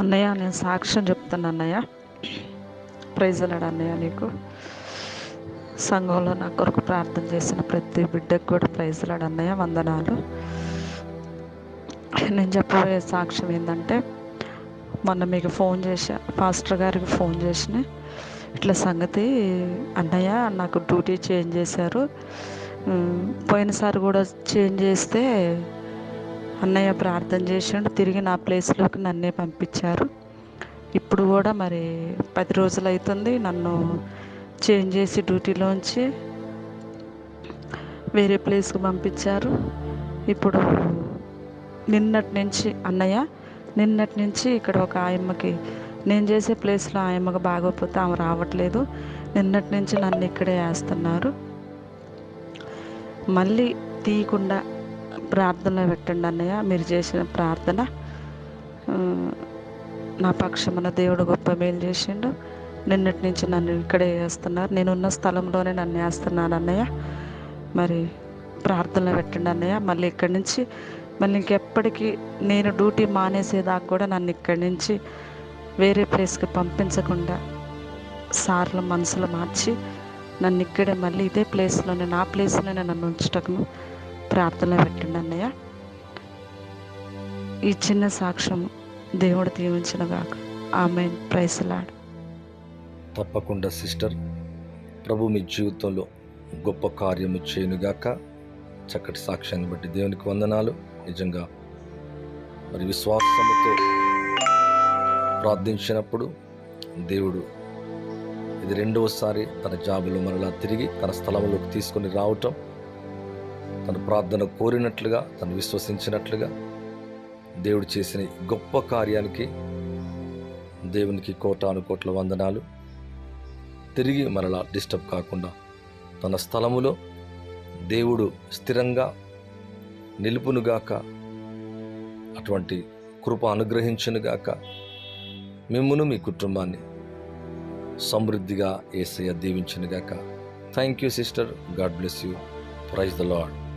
అన్నయ్య నేను సాక్ష్యం చెప్తాను అన్నయ్య. ప్రైజలాడు అన్నయ్య నీకు. సంఘంలో నా కొరకు ప్రార్థన చేసిన ప్రతి బిడ్డకు కూడా ప్రైజలాడు అన్నయ్య. వందనాలు. నేను చెప్పబోయే సాక్ష్యం ఏంటంటే మొన్న మీకు ఫోన్ చేసా పాస్టర్ గారికి ఫోన్ చేసిన. ఇట్లా సంగతి అన్నయ్య నాకు డ్యూటీ చేంజ్ చేశారు. పోయినసారి కూడా చేంజ్ చేస్తే అన్నయ్య ప్రార్థన చేసిండు. తిరిగి నా ప్లేస్లోకి నన్నే పంపించారు. ఇప్పుడు కూడా మరి పది రోజులు అవుతుంది నన్ను చేంజ్ చేసి డ్యూటీలోంచి వేరే ప్లేస్కి పంపించారు. ఇప్పుడు నిన్నటి నుంచి అన్నయ్య నిన్నటి నుంచి ఇక్కడ ఒక ఆయమ్మకి నేను చేసే ప్లేస్లో ఆయమ్మకి బాగోకపోతే ఆమె రావట్లేదు. నిన్నటి నుంచి నన్ను ఇక్కడే వేస్తున్నారు. మళ్ళీ తీయకుండా ప్రార్థనలో పెట్టండి అన్నయ్య. మీరు చేసిన ప్రార్థన నా పక్షమున దేవుడు గొప్ప మేలు చేసిండు. నిన్నటి నుంచి నన్ను ఇక్కడే వేస్తున్నారు. నేనున్న స్థలంలోనే నన్ను వేస్తున్నాను అన్నయ్య. మరి ప్రార్థనలో పెట్టండి అన్నయ్య. మళ్ళీ ఇక్కడి నుంచి మళ్ళీ ఇంకెప్పటికీ నేను డ్యూటీ మానేసేదాకా కూడా నన్ను ఇక్కడి నుంచి వేరే ప్లేస్కి పంపించకుండా సార్లు మనసులు మార్చి నన్ను ఇక్కడే మళ్ళీ ఇదే ప్లేస్లోనే నా ప్లేస్లోనే నన్ను ఉంచటకును ప్రార్థన పెట్టండి అన్నయ్య. ఈ చిన్న సాక్ష్యం దేవుడు దీవించిన గాక ఆమె ప్రైసలాడు తప్పకుండా సిస్టర్. ప్రభు మీ జీవితంలో గొప్ప కార్యము చేయనుగాక. చక్కటి సాక్ష్యాన్ని బట్టి దేవునికి వందనాలు. నిజంగా మరి విశ్వాసముతో ప్రార్థించినప్పుడు దేవుడు ఇది రెండవసారి తన జాబులో మరలా తిరిగి తన స్థలంలోకి తీసుకొని రావటం తన ప్రార్థన కోరినట్లుగా తను విశ్వసించినట్లుగా దేవుడు చేసిన గొప్ప కార్యానికి దేవునికి కోటాను కోట్ల వందనాలు. తిరిగి మరలా డిస్టర్బ్ కాకుండా తన స్థలములో దేవుడు స్థిరంగా నిలుపునుగాక అటువంటి కృప అనుగ్రహించునుగాక మిమ్మును మీ కుటుంబాన్ని సమృద్ధిగా ఏసయ్య దీవించునుగాక thank you sister God bless you praise the lord